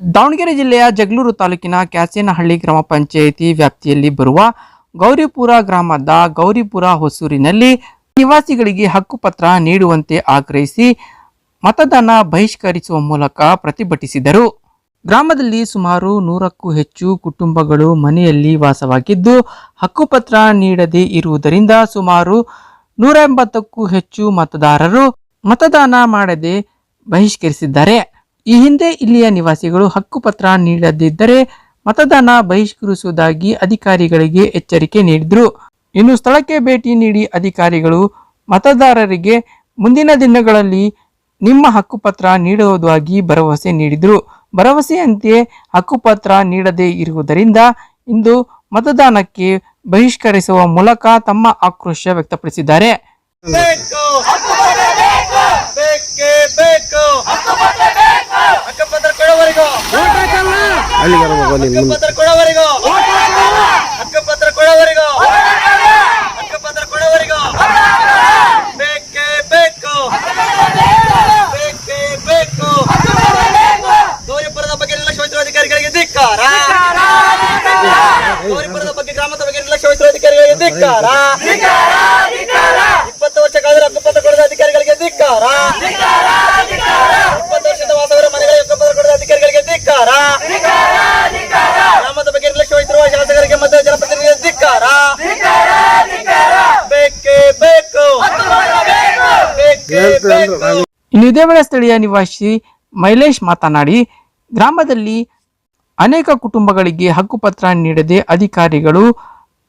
ದಾವಣಗೆರೆ ಜಿಲ್ಲೆಯ ಜಗಳೂರು ತಾಲೂಕಿನ ಕ್ಯಾಸೇನಹಳ್ಳಿ ಗ್ರಾಮ ಪಂಚಾಯಿತಿ ವ್ಯಾಪ್ತಿಯಲ್ಲಿ ಬರುವ ಗೌರಿಪುರ ಗ್ರಾಮದ ಗೌರಿಪುರ ಹೊಸೂರಿನಲ್ಲಿ ನಿವಾಸಿಗಳಿಗೆ ಹಕ್ಕುಪತ್ರ ನೀಡುವಂತೆ ಆಗ್ರಹಿಸಿ ಮತದಾನ ಬಹಿಷ್ಕರಿಸುವ ಮೂಲಕ ಪ್ರತಿಭಟಿಸಿದರು. ಗ್ರಾಮದಲ್ಲಿ ಸುಮಾರು ನೂರಕ್ಕೂ ಹೆಚ್ಚು ಕುಟುಂಬಗಳು ಮನೆಯಲ್ಲಿ ವಾಸವಾಗಿದ್ದು ಹಕ್ಕುಪತ್ರ ನೀಡದೇ ಇರುವುದರಿಂದ ಸುಮಾರು ನೂರ ಎಂಬತ್ತಕ್ಕೂ ಹೆಚ್ಚು ಮತದಾರರು ಮತದಾನ ಮಾಡದೆ ಬಹಿಷ್ಕರಿಸಿದ್ದಾರೆ. ಈ ಹಿಂದೆ ಇಲ್ಲಿಯ ನಿವಾಸಿಗಳು ಹಕ್ಕುಪತ್ರ ನೀಡದಿದ್ದರೆ ಮತದಾನ ಬಹಿಷ್ಕರಿಸುವುದಾಗಿ ಅಧಿಕಾರಿಗಳಿಗೆ ಎಚ್ಚರಿಕೆ ನೀಡಿದರು. ಇನ್ನು ಸ್ಥಳಕ್ಕೆ ಭೇಟಿ ನೀಡಿ ಅಧಿಕಾರಿಗಳು ಮತದಾರರಿಗೆ ಮುಂದಿನ ದಿನಗಳಲ್ಲಿ ನಿಮ್ಮ ಹಕ್ಕುಪತ್ರ ನೀಡುವುದಾಗಿ ಭರವಸೆ ನೀಡಿದರು. ಭರವಸೆಯಂತೆ ಹಕ್ಕುಪತ್ರ ನೀಡದೇ ಇರುವುದರಿಂದ ಇಂದು ಮತದಾನಕ್ಕೆ ಬಹಿಷ್ಕರಿಸುವ ಮೂಲಕ ತಮ್ಮ ಆಕ್ರೋಶ ವ್ಯಕ್ತಪಡಿಸಿದ್ದಾರೆ ಬೇಕೇ ಬೇಕು ಹಕ್ಕುಪತ್ರ ಕೊಡೋವರೆಗೂ ಅಲ್ಲಿ ಬರ್ಬೇಕು ಅಕ್ಕಪತ್ರ ಹಕ್ಕುಪತ್ರ ಕೊಡೋವರೆಗೂ. ಹಕ್ಕುಪತ್ರ ಕೊಡೋವರೆಗೂ. ಹಕ್ಕುಪತ್ರ ಕೊಡೋವರೆಗೂ. ಬೇಕೇ ಬೇಕು. ಬೇಕೇ ಬೇಕು. ಗೌರಿಪುರದ ಬಗ್ಗೆ ನಿರ್ಲಕ್ಷ್ಯ ವಹಿಸಿರುವ ಅಧಿಕಾರಿಗಳಿಗೆ ಧಿಕ್ಕಾರ. ಗೌರಿಪುರದ ಬಗ್ಗೆ ಗ್ರಾಮದ ಬಗ್ಗೆ ನಿರ್ಲಕ್ಷ್ಯ ವಹಿಸಿರುವ ಅಧಿಕಾರಿಗಳಿಗೆ ಧಿಕ್ಕಾರ ಇಪ್ಪತ್ತು ವರ್ಷ ಕಾಲದಲ್ಲಿ ಹಕ್ಕುಪತ್ರ ಕೊಡದ ಅಧಿಕಾರಿಗಳಿಗೆ ಧಿಕ್ಕಾರ ಇಪ್ಪತ್ತು ವರ್ಷದ ವಾಸವರ ಮನೆಗಳಿಗೆ ಹಕ್ಕುಪತ್ರ ಕೊಡದ ಅಧಿಕಾರಿಗಳಿಗೆ ಧಿಕ್ಕಾರ ಗ್ರಾಮದ ಬಗ್ಗೆ ನಿರ್ಲಕ್ಷ್ಯ ವಹಿಸಿರುವ ಶಾಸಕರಿಗೆ ಮತ್ತು ಜನಪ್ರತಿನಿಧಿಗಳಿಗೆ ಧಿಕ್ಕಾರ ಬೇಕೇ ಬೇಕು ಬೇಕೇ ಬೇಕು ಇನ್ನು ಇದೇ ವೇಳೆ ಸ್ಥಳೀಯ ನಿವಾಸಿ ಮೈಲೇಶ್ ಮಾತನಾಡಿ, ಗ್ರಾಮದಲ್ಲಿ ಅನೇಕ ಕುಟುಂಬಗಳಿಗೆ ಹಕ್ಕುಪತ್ರ ನೀಡದೆ ಅಧಿಕಾರಿಗಳು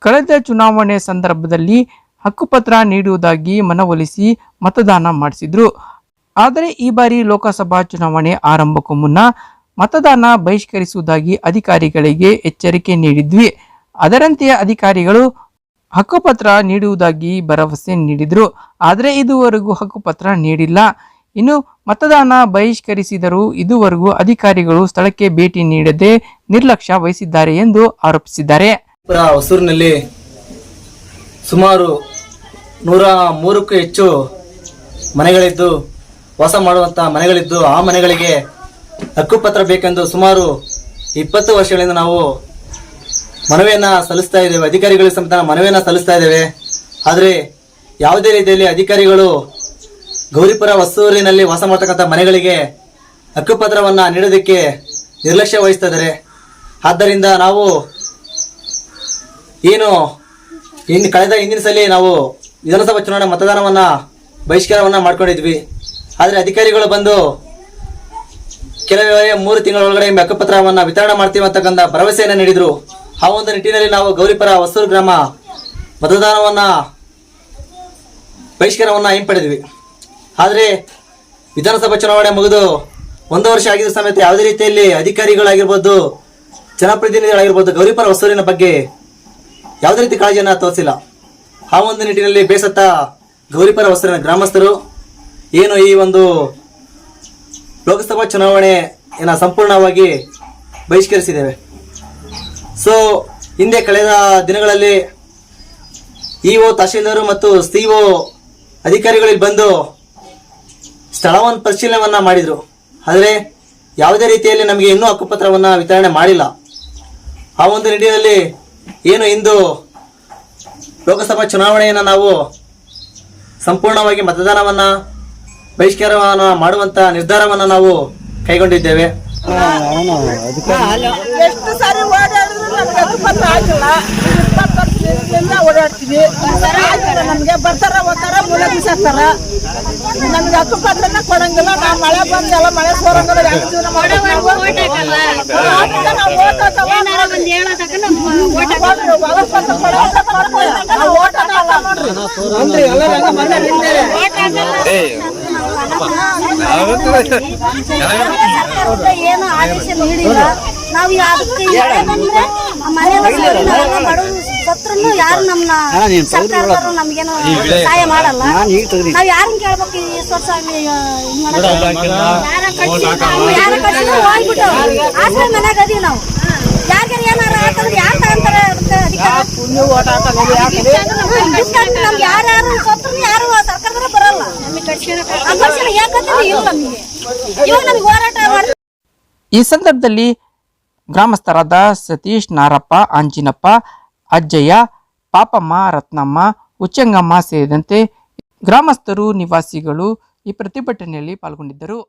ಕಳೆದ ಚುನಾವಣೆ ಸಂದರ್ಭದಲ್ಲಿ ಹಕ್ಕುಪತ್ರ ನೀಡುವುದಾಗಿ ಮನವೊಲಿಸಿ ಮತದಾನ ಮಾಡಿಸಿದ್ರು. ಆದರೆ ಈ ಬಾರಿ ಲೋಕಸಭಾ ಚುನಾವಣೆ ಆರಂಭಕ್ಕೂ ಮುನ್ನ ಮತದಾನ ಬಹಿಷ್ಕರಿಸುವುದಾಗಿ ಅಧಿಕಾರಿಗಳಿಗೆ ಎಚ್ಚರಿಕೆ ನೀಡಿದ್ವಿ. ಅದರಂತೆಯೇ ಅಧಿಕಾರಿಗಳು ಹಕ್ಕುಪತ್ರ ನೀಡುವುದಾಗಿ ಭರವಸೆ ನೀಡಿದರು. ಆದರೆ ಇದುವರೆಗೂ ಹಕ್ಕುಪತ್ರ ನೀಡಿಲ್ಲ. ಇನ್ನು ಮತದಾನ ಬಹಿಷ್ಕರಿಸಿದರೂ ಇದುವರೆಗೂ ಅಧಿಕಾರಿಗಳು ಸ್ಥಳಕ್ಕೆ ಭೇಟಿ ನೀಡದೆ ನಿರ್ಲಕ್ಷ್ಯ ವಹಿಸಿದ್ದಾರೆ ಎಂದು ಆರೋಪಿಸಿದ್ದಾರೆ. ಹೊಸೂರಿನಲ್ಲಿ ಸುಮಾರು ನೂರ ಮೂರಕ್ಕೂ ಹೆಚ್ಚು ಮನೆಗಳಿದ್ದು, ವಾಸ ಮಾಡುವಂಥ ಮನೆಗಳಿದ್ದು, ಆ ಮನೆಗಳಿಗೆ ಹಕ್ಕುಪತ್ರ ಬೇಕೆಂದು ಸುಮಾರು ಇಪ್ಪತ್ತು ವರ್ಷಗಳಿಂದ ನಾವು ಮನವಿಯನ್ನು ಸಲ್ಲಿಸ್ತಾ ಇದ್ದೇವೆ. ಅಧಿಕಾರಿಗಳಿಗೆ ಸಮೇತ ಮನವಿಯನ್ನ ಸಲ್ಲಿಸ್ತಾ ಇದ್ದೇವೆ. ಆದರೆ ಯಾವುದೇ ರೀತಿಯಲ್ಲಿ ಅಧಿಕಾರಿಗಳು ಗೌರಿಪುರ ಹೊಸೂರಿನಲ್ಲಿ ವಾಸ ಮಾಡ್ತಕ್ಕಂಥ ಮನೆಗಳಿಗೆ ಹಕ್ಕುಪತ್ರವನ್ನು ನೀಡೋದಕ್ಕೆ ನಿರ್ಲಕ್ಷ್ಯ ವಹಿಸ್ತಾ ಇದ್ದಾರೆ. ಆದ್ದರಿಂದ ನಾವು ಏನು ಇನ್ನು ಕಳೆದ ಹಿಂದಿನ ಸಲ ನಾವು ವಿಧಾನಸಭಾ ಚುನಾವಣೆ ಮತದಾನವನ್ನ ಬಹಿಷ್ಕಾರವನ್ನ ಮಾಡ್ಕೊಂಡಿದ್ವಿ. ಆದರೆ ಅಧಿಕಾರಿಗಳು ಬಂದು ಕೆಲವೇ ಮೂರು ತಿಂಗಳೊಳಗಡೆ ಹಕ್ಕುಪತ್ರವನ್ನ ವಿತರಣೆ ಮಾಡ್ತೀವಿ ಅಂತಕ್ಕಂಥ ಭರವಸೆಯನ್ನು ನೀಡಿದ್ರು. ಆ ಒಂದು ನಿಟ್ಟಿನಲ್ಲಿ ನಾವು ಗೌರಿಪರ ಹೊಸೂರು ಗ್ರಾಮ ಮತದಾನವನ್ನ ಬಹಿಷ್ಕಾರವನ್ನು ಹಿಂಪಡೆದ್ವಿ ಆದರೆ ವಿಧಾನಸಭಾ ಚುನಾವಣೆ ಮುಗಿದು ಒಂದು ವರ್ಷ ಆಗಿದ್ದ ಸಮೇತ ಯಾವುದೇ ರೀತಿಯಲ್ಲಿ ಅಧಿಕಾರಿಗಳಾಗಿರ್ಬೋದು, ಜನಪ್ರತಿನಿಧಿಗಳಾಗಿರ್ಬೋದು, ಗೌರಿಪರ ಹೊಸೂರಿನ ಬಗ್ಗೆ ಯಾವುದೇ ರೀತಿ ಕಾಳಜಿಯನ್ನು ತೋರಿಸಿಲ್ಲ. ಆ ಒಂದು ನಿಟ್ಟಿನಲ್ಲಿ ಬೇಸತ್ತ ಗೌರಿಪರ ಹೊಸೂರಿನ ಗ್ರಾಮಸ್ಥರು, ಏನು ಈ ಒಂದು ಲೋಕಸಭಾ ಚುನಾವಣೆಯನ್ನು ಸಂಪೂರ್ಣವಾಗಿ ಬಹಿಷ್ಕರಿಸಿದ್ದೇವೆ. ಸೊ ಹಿಂದೆ ಕಳೆದ ದಿನಗಳಲ್ಲಿ ಇಒ ತಹಶೀಲ್ದಾರು ಮತ್ತು ಸಿಒ ಅಧಿಕಾರಿಗಳು ಅಧಿಕಾರಿಗಳಿಗೆ ಬಂದು ಸ್ಥಳವನ್ನು ಪರಿಶೀಲನೆಯನ್ನು ಮಾಡಿದರು ಆದರೆ ಯಾವುದೇ ರೀತಿಯಲ್ಲಿ ನಮಗೆ ಇನ್ನೂ ಹಕ್ಕುಪತ್ರವನ್ನು ವಿತರಣೆ ಮಾಡಿಲ್ಲ ಆ ಒಂದು ನಿಟ್ಟಿನಲ್ಲಿ ಏನು ಇಂದು ಲೋಕಸಭಾ ಚುನಾವಣೆಯನ್ನು ನಾವು ಸಂಪೂರ್ಣವಾಗಿ ಮತದಾನವನ್ನು ಬಹಿಷ್ಕಾರವನ್ನು ಮಾಡುವಂಥ ನಿರ್ಧಾರವನ್ನು ನಾವು ಕೈಗೊಂಡಿದ್ದೇವೆ ಎಷ್ಟು ಸಾರಿ ನಮ್ಗೆ ಹಕ್ಕುಪತ್ರ ಆಗಿಲ್ಲ ಇಪ್ಪತ್ತು ವರ್ಷದಿಂದ ಓಡಾಡ್ತೀವಿ ನಮ್ಗೆ ಬರ್ತಾರ ಹೋಗ್ತಾರ ಮೂಲ ಬಿಸಾಕ್ತಾರ ನಮ್ಗೆ ಹಕ್ಕುಪತ್ರನ ಕೊಡಂಗಿಲ್ಲ ನಾವು ಮಳೆ ಬಂದೆಲ್ಲ ಮಳೆ ಸೋರಂಗಿಲ್ಲ. ಸರ್ಕಾರದಿಂದ ಏನು ಆದೇಶ ನೀಡಿಲ್ಲ ನಾವು ಅದಕ್ಕೆ ಬಂದ್ರೆ ಮನೆ ಬಡವರು ಸತ್ರು ಯಾರು ಸರ್ಕಾರದವರು ನಮ್ಗೇನು ಸಹಾಯ ಮಾಡಲ್ಲ. ನಾವ್ ಯಾರನ್ನ ಕೇಳ್ಬೇಕು ಈ ಯಾರ ಕಳ್ಸಿದ್ರು ಹೋಗ್ಬಿಟ್ಟು ಆಶ್ರಯ ಮನ್ಯಾಗ ಅದೀವಿ ನಾವು. ಏನಾರ ಯಾರು ತಗೊಂತಾರೆ ನಮ್ಗೆ ಯಾರ್ಯಾರು ಸತ್ರು ಯಾರು ಸರ್ಕಾರದವ್ರು ಬರಲ್ಲ. ಯಾಕಂದ್ರೆ ಇಲ್ಲ ನಮಗೆ. ಇವಾಗ ನಮ್ಗೆ ಹೋರಾಟ ಈ ಸಂದರ್ಭದಲ್ಲಿ ಗ್ರಾಮಸ್ಥರಾದ ಸತೀಶ್ ನಾರಪ್ಪ ಅಂಜಿನಪ್ಪ ಅಜ್ಜಯ್ಯ ಪಾಪಮ್ಮ ರತ್ನಮ್ಮ ಉಚ್ಚಂಗಮ್ಮ ಸೇರಿದಂತೆ ಗ್ರಾಮಸ್ಥರು ನಿವಾಸಿಗಳು ಈ ಪ್ರತಿಭಟನೆಯಲ್ಲಿ ಪಾಲ್ಗೊಂಡಿದ್ದರು.